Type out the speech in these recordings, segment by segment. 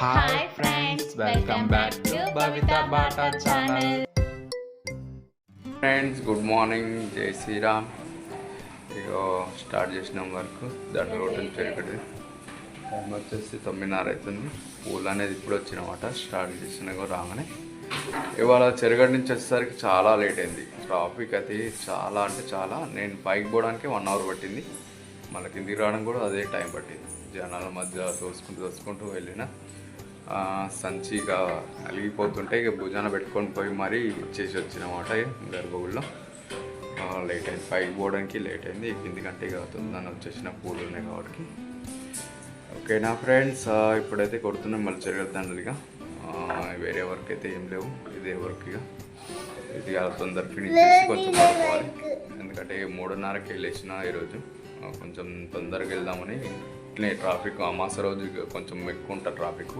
Hi friends welcome back to Bhavitha Bata channel friends good morning జై శ్రీరామ్ ఇగో start చేసినాం work. దాంట్లో road పెరగదు టైం వచ్చేసి తొమ్మిదిన్నర అవుతుంది పూలు అనేది ఇప్పుడు వచ్చినమాట. స్టార్ట్ చేసిన రాగానే. ఇవాళ చెరగడి నుంచి వచ్చేసరికి చాలా లేట్ అయింది. ట్రాఫిక్ అయితే చాలా అంటే చాలా. నేను పైకి పోవడానికి వన్ అవర్ పట్టింది. మళ్ళీ కిందికి రావడం కూడా అదే టైం పట్టింది. జనాల మధ్య తోసుకుంటూ తోసుకుంటూ వెళ్ళిన. సంచిగా అలిగిపోతుంటే ఇక భుజాన పెట్టుకొని పోయి మరీ ఇచ్చేసి వచ్చినమాట గర్భగుడిలో. లేట్ అయింది. పైకి పోవడానికి లేట్ అయింది. ఎందుకంటే ఇక తొందరగా వచ్చేసిన పూలు ఉన్నాయి కాబట్టి. ఓకే నా ఫ్రెండ్స్ ఇప్పుడైతే కొడుతున్నాం మళ్ళీ చెరగద్దండలుగా వేరే వర్క్ అయితే ఏం లేవు. ఇదే వర్క్ ఇక. ఇది తొందర ఫినిష్ చేసి కొంచెం పడుకోవాలి. ఎందుకంటే మూడున్నరకి వెళ్ళేసిన ఈరోజు. కొంచెం తొందరగా వెళ్దామని. ఇట్లే ట్రాఫిక్ అమాస రోజు కొంచెం ఎక్కువ ఉంటుంది ట్రాఫిక్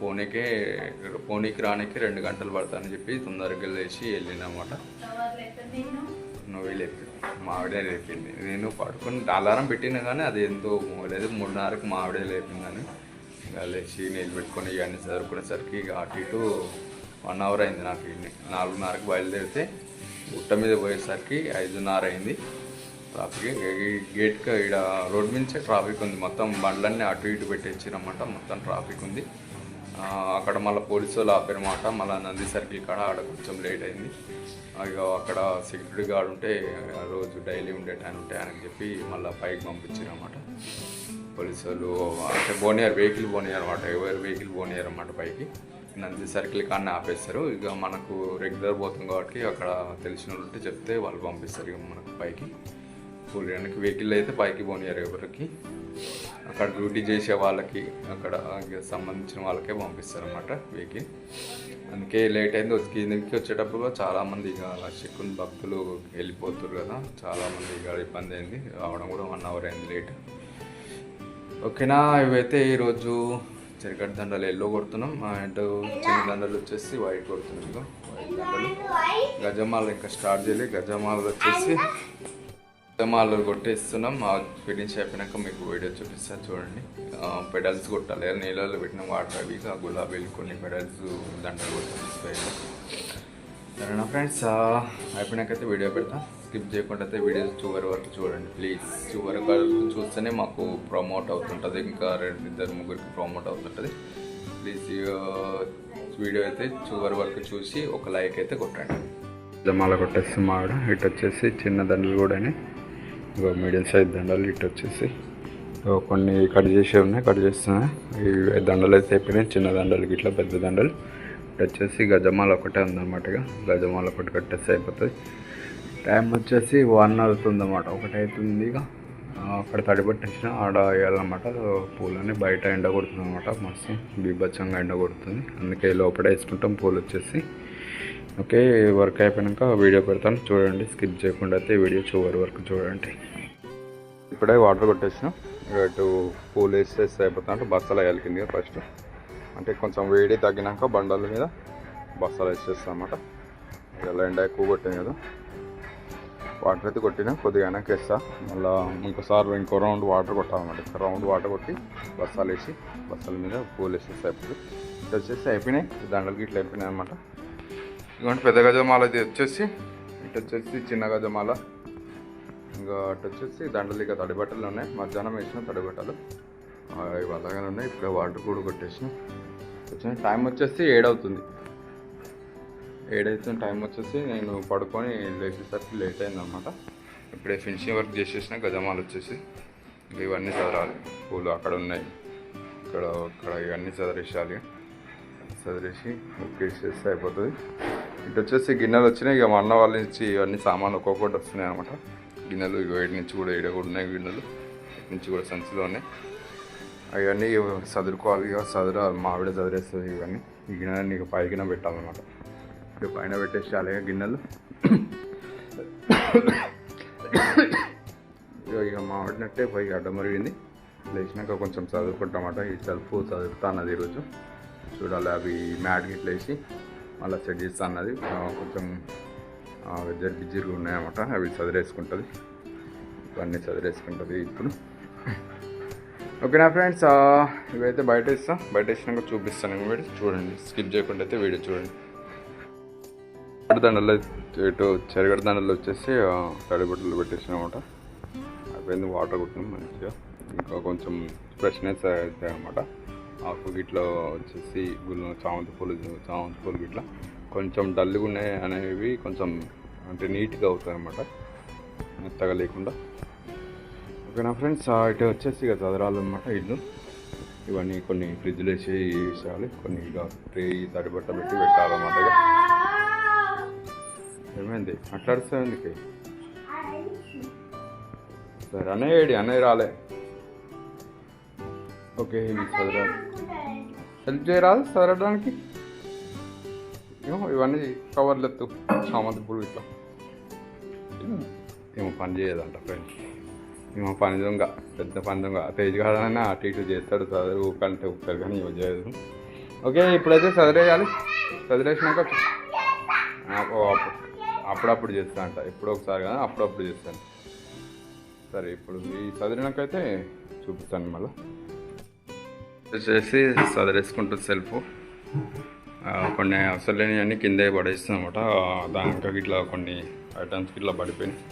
పోనీకే పోనీకి రానికి రెండు గంటలు పడతానని చెప్పి తొందరగా లేచి వెళ్ళినమాట. నువ్వే లేపి. మావిడే లేపింది. నేను పడుకొని అలారం పెట్టినా కానీ అది ఎంతో లేదు. మూడున్నరకు మావిడే లేపిందని ఇక లేచి నీళ్ళు పెట్టుకొని ఇవన్నీ చదువుకునేసరికి ఇక అటు ఇటు వన్ అవర్ అయింది నాకు ఇన్ని. నాలుగున్నరకు బయలుదేరితే గుట్ట మీద పోయేసరికి ఐదున్నర అయింది. ట్రాఫిక్ గేట్కి ఇక్కడ రోడ్ మీద ట్రాఫిక్ ఉంది. మొత్తం బండ్లన్నీ అటు ఇటు పెట్టించిరన్నమాట మొత్తం ట్రాఫిక్ ఉంది. అక్కడ మళ్ళీ పోలీసు వాళ్ళు ఆపారన్నమాట మళ్ళీ నంది సర్కిల్ కాడ ఆడ కొంచెం లేట్ అయింది. ఇక అక్కడ సెక్యూరిటీ గార్డ్ ఉంటే రోజు డైలీ ఉండే టైం ఉంటే అని చెప్పి మళ్ళీ పైకి పంపించారన్నమాట పోలీసు వాళ్ళు అంటే పోనీయారు వెహికల్ పోనీయారు అనమాట ఎవరు వెహికల్ పోనీయారు అనమాట పైకి. నంది సర్కిల్ కానీ ఆపేస్తారు. ఇక మనకు రెగ్యులర్ పోతుంది కాబట్టి అక్కడ తెలిసిన వాళ్ళు ఉంటే చెప్తే వాళ్ళు పంపిస్తారు ఇక మనకు పైకి. పూలడానికి వెహికల్ అయితే పైకి పోనీయారు ఎవరికి. అక్కడ డ్యూటీ చేసే వాళ్ళకి అక్కడ సంబంధించిన వాళ్ళకే పంపిస్తారు అనమాట వెహికల్ అందుకే లేట్ అయింది వచ్చి కిందకి వచ్చేటప్పుడు చాలామంది ఇక శకున్ భక్తులు వెళ్ళిపోతారు కదా చాలామంది ఇక ఇబ్బంది అయింది రావడం కూడా వన్ అవర్ అయింది లేట్. ఓకేనా ఇవైతే ఈరోజు చెరగడ్డ దండలు ఎల్లో కొడుతున్నాం అండ్ చిన్న దండలు వచ్చేసి వైట్ కొడుతున్నాం వైట్ దండలు. గజమాల ఇంకా స్టార్ట్ చేయలేదు గజమాల వచ్చేసి గజమాలు కొట్టేస్తున్నాం. ఆ ఫినిష్ అయిపోయినాక మీకు వీడియో చూపిస్తాను చూడండి. పెడల్స్ కొట్టాలి. నీళ్ళలో పెట్టిన వాటర్ అవి ఆ గులాబీలు కొన్ని పెడల్స్ దండలు కొట్టాలి సరేనా ఫ్రెండ్స్? అయిపోయినాకైతే వీడియో పెడతా. స్కిప్ చేయకుండా అయితే వీడియో చివరి వరకు చూడండి ప్లీజ్. చివరి వరకు చూస్తేనే మాకు ప్రమోట్ అవుతుంటుంది. ఇంకా రెండు ఇద్దరు ముగ్గురికి ప్రమోట్ అవుతుంటుంది. ప్లీజ్ వీడియో అయితే చివరి వరకు చూసి ఒక లైక్ అయితే కొట్టండి. జమాల కొట్టేస్తాం మావిడ ఇటు వచ్చేసి చిన్న దండలు కూడా ఇంకో మీడియం సైజ్ దండలు ఇటు వచ్చేసి. కొన్ని కట్ చేసి ఉన్నాయి కట్ చేస్తున్నాయి ఈ దండలు అయితే అయిపోయినాయి చిన్న దండలు ఇట్లా పెద్ద దండలు. ఇటు వచ్చేసి గజమాల ఒకటే ఉందన్నమాట ఇక. గజమాల ఒకటి కట్టేస్తే అయిపోతుంది. టైం వచ్చేసి వన్ అవుతుంది అన్నమాట ఒకటి అవుతుంది ఇక. అక్కడ తడిపట్టేసిన ఆడ వేయాలన్నమాట. పూలని బయట ఎండ కొడుతుంది అనమాట మస్తు బీభత్సంగా ఎండ కొడుతుంది అందుకే లోపల వేసుకుంటాం పూలు వచ్చేసి. ఓకే వర్క్ అయిపోయాక వీడియో పెడతాను. చూడండి స్కిప్ చేయకుండా అయితే వీడియో చివరి వరకు చూడండి. ఇప్పుడే వాటర్ కొట్టేసినాం. ఇటు పూలు వేసేసి అయిపోతా అంటే బస్తాలు వేయాలి కింద ఫస్ట్ అంటే కొంచెం వేడి తగ్గినాక బండల మీద బస్తాలు వేసేస్తాం అన్నమాట. ఇలా ఎండ ఎక్కువ కొట్టాం కదా. వాటర్ అయితే కొట్టినా కొద్దిగా వెనక్కి వేస్తా. మళ్ళీ ఇంకోసారి ఇంకో రౌండ్ వాటర్ కొట్టాలన్నమాట. రౌండ్ వాటర్ కొట్టి బస్తాలు వేసి బస్తాల మీద పూలు వేసేసి అయిపోతుంది ఇటు వచ్చేసి అయిపోయినాయి. దండలకి ఇట్లా అయిపోయినాయి అనమాట ఇదిగోండి పెద్ద గజమాల ఇది వచ్చేసి ఇటు వచ్చేసి చిన్న గజమాల. ఇంకా అటు వచ్చేసి దండలు ఇక తడిబట్టలు ఉన్నాయి. మధ్యాహ్నం వేసిన తడిబట్టలు ఇవి అలాగే ఉన్నాయి. ఇప్పుడు వాటర్ కూడా కొట్టేసిన. వచ్చిన టైం వచ్చేసి ఏడవుతుంది. ఏడవుతుంది టైం వచ్చేసి నేను పడుకొని లేచేసరికి లేట్ అయిందనమాట. ఇప్పుడే ఫినిషింగ్ వర్క్ చేసేసిన గజమాలు వచ్చేసి. ఇవన్నీ చదరాలి. పూలు అక్కడ ఉన్నాయి. ఇక్కడ ఇక్కడ ఇవన్నీ చదిరేసాలి చదిరేసి ఉక్కేసేస్తే అయిపోతుంది. ఇటు వచ్చేసి గిన్నెలు వచ్చినాయి. ఇక మా అన్న వాళ్ళ నుంచి ఇవన్నీ సామాన్లు ఒక్కొక్కటి వస్తున్నాయి అనమాట గిన్నెలు ఇక ఏడు నుంచి కూడా ఏడు కూడా ఉన్నాయి గిన్నెలు. ఇటు నుంచి కూడా సంచిలో ఉన్నాయి. అవన్నీ చదువుకోవాలి ఇక చదువు మావిడ చదివేస్తుంది ఇవన్నీ. ఈ గిన్నెలన్నీ ఇక పైకిన పెట్టాలన్నమాట. ఇక పైన పెట్టేసి అలాగే గిన్నెలు. ఇక ఇక మావిడినట్టే పైకి అడ్డం మరిగింది లేచినాక కొంచెం చదువుకుంటామట ఈ సెల్ఫ్ చదువుతా అన్నది ఈరోజు. చూడాలి అవి మ్యాట్ గిట్ల వేసి మళ్ళీ సెట్ చేస్తా అన్నది. కొంచెం జడ్డి బిజీలు ఉన్నాయన్నమాట. అవి చదివేసుకుంటుంది ఇవన్నీ చదివేసుకుంటుంది ఇప్పుడు. ఓకేనా ఫ్రెండ్స్? ఇవైతే బయట ఇస్తాం బయట ఇచ్చినాక చూపిస్తాను నేను చూడండి. స్కిప్ చేయకుండా అయితే వీడియో చూడండి. దండల్లో ఇటు చెరగడ దండల్లో వచ్చేసి తడిబుట్టలు తడి అనమాట అయిపోయింది. వాటర్ కొట్టినాం మంచిగా. ఇంకా కొంచెం ఫ్రెష్నెస్ అవుతాయి అనమాట ఆకు గిట్లో వచ్చేసి గుళ్ళు చామంతి పూలు చామంతి పూలు గిట్ల కొంచెం డల్గా ఉన్నాయి అనేవి కొంచెం అంటే నీట్గా అవుతాయి అన్నమాట. మెత్తగా లేకుండా. ఓకేనా ఫ్రెండ్స్ ఇటు వచ్చేసి ఇక చదరాలన్నమాట ఇల్లు. ఇవన్నీ కొన్ని ఫ్రిడ్జ్లు వేసి వేసేయాలి. కొన్ని ఇక ట్రే తడి బట్ట పెట్టి పెట్టాలన్నమాట ఇక ఏమైంది? మాట్లాడుస్తావు ఎందుకు? సరే అనేయడి అనే అన్నయ్య రాలే. ఓకే ఇవి చదరాలు హెల్ప్ చేయరాదు చదవడానికి ఏమో ఇవన్నీ కవర్లు ఎత్తు సామంతి పూలు ఇట్లా. ఏమో పని చేయదంట ఫ్రెండ్స్ ఏమో పని దొంగ పెద్ద పని దొంగ. తేజ్ కాదన్నా అటు ఇటు చేస్తాడు చదువు కంటే ఊపుతాడు కానీ ఇవి చేయదు ఓకే ఇప్పుడైతే చదివేయాలి చదివేసినాక అప్పుడప్పుడు చేస్తా అంట ఎప్పుడో ఒకసారి కదా అప్పుడప్పుడు చేస్తాను సరే ఇప్పుడు ఈ చదివినాకైతే చూపిస్తాను మళ్ళీ. వచ్చేసి చదివేసుకుంటుంది సెల్ఫ్. కొన్ని అసలు లేని అన్ని కిందే పడేస్తాం అనమాట దానికి ఇట్లా కొన్ని ఐటమ్స్ ఇట్లా పడిపోయినాయి.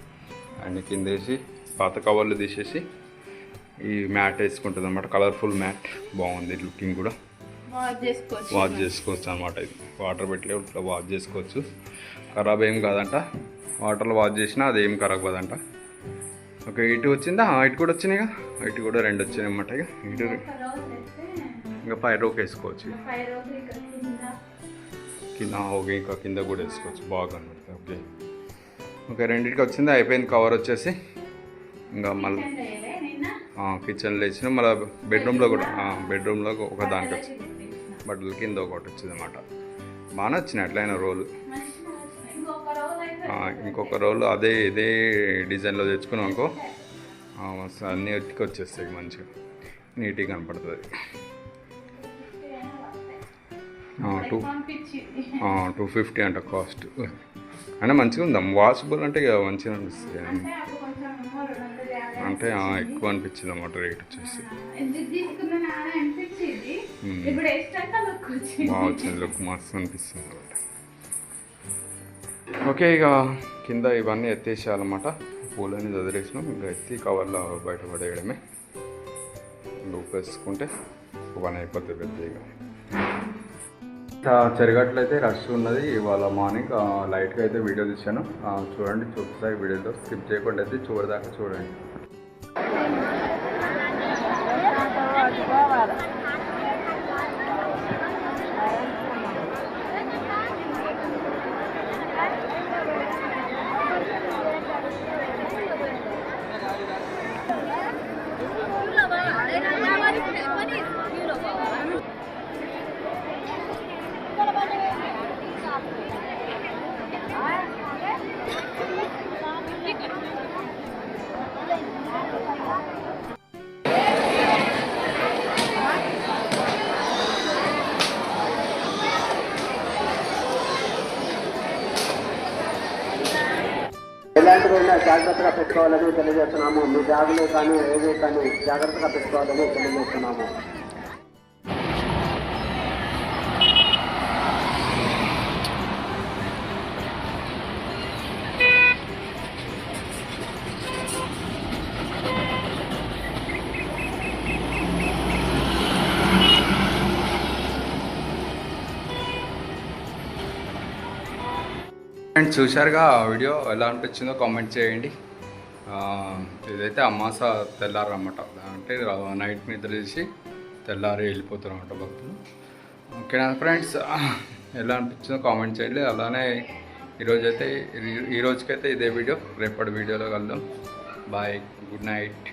అన్ని కిందేసి పాత కవర్లు తీసేసి ఈ మ్యాట్ వేసుకుంటుంది అనమాట కలర్ఫుల్ మ్యాట్. బాగుంది లుకింగ్ కూడా. వాష్ చేసుకోవచ్చు. అనమాట ఇది. వాటర్ పెట్టి ఇట్లా వాష్ చేసుకోవచ్చు. ఖరాబ్ ఏం కాదంట. వాటర్లో వాష్ చేసినా అది ఏం ఖరాబ్ కాదంట. ఓకే ఇటు వచ్చిందా? ఇటు కూడా వచ్చినాయిగా? ఇటు కూడా రెండు వచ్చినాయి అన్నమాట ఇక. ఇటు ఇంకా పై రోక్ వేసుకోవచ్చు. ఫైవ్ కింద. ఓకే ఇంకా కింద కూడా వేసుకోవచ్చు. బాగా అనమాట ఓకే. ఓకే రెండింటికి వచ్చింది అయిపోయింది కవర్ వచ్చేసి. ఇంకా మళ్ళీ కిచెన్లో వేసిన మళ్ళీ బెడ్రూమ్లో కూడా బెడ్రూమ్లో ఒక దానికి వచ్చింది. బట్టల కింద ఒకటి వచ్చింది అనమాట బాగానే వచ్చినాయి అట్లయిన రోలు. ఇంకొక రోల్ అదే ఇదే డిజైన్లో తెచ్చుకున్నాం అనుకో. అన్ని వచ్చేస్తాయి మంచిగా. నీట్గా కనపడుతుంది. టూ టూ ఫిఫ్టీ అంట కాస్ట్. అంటే మంచిగా ఉందాం వాషబుల్ అంటే ఇక మంచిగా అనిపిస్తుంది. అంటే ఎక్కువ అనిపించింది అన్నమాట రేట్ వచ్చేసి. బాగా వచ్చింది. లుక్ మస్తు అనిపిస్తుంది ఓకే ఇక కింద ఇవన్నీ ఎత్తేసేయాలన్నమాట. పూలని చదివేసినాం. ఇంకా ఎత్తి కవర్లో బయట పడేయడమే. లూప్ వేసుకుంటే పని అయిపోతుంది పెద్దగా చెరగట్లు చెరగట్లయితే రష్ ఉన్నది. ఇవాళ మార్నింగ్ లైట్గా అయితే వీడియో తీశాను. చూడండి చూడండి చూపిస్తాయి వీడియోలో స్కిప్ చేయకుండా అయితే చూడదాకా చూడండి. ఎలాంటివైనా జాగ్రత్తగా పెట్టుకోవాలని తెలియజేస్తున్నాము? మీ బ్యాగులు కానీ ఏవి కానీ జాగ్రత్తగా పెట్టుకోవాలని తెలియజేస్తున్నాము. అండ్ చూశారుగా ఆ వీడియో ఎలా అనిపించిందో కామెంట్ చేయండి. ఇదైతే అమాస తెల్లారన్నమాట. అంటే నైట్ నిద్ర చేసి తెల్లారి వెళ్ళిపోతారు అనమాట భక్తులు ఓకేనా ఫ్రెండ్స్ ఎలా అనిపించిందో కామెంట్ చేయండి. అలానే ఈరోజైతే ఈ రోజుకైతే ఇదే వీడియో. రేపటి వీడియోలో కలుద్దాం. Bye good night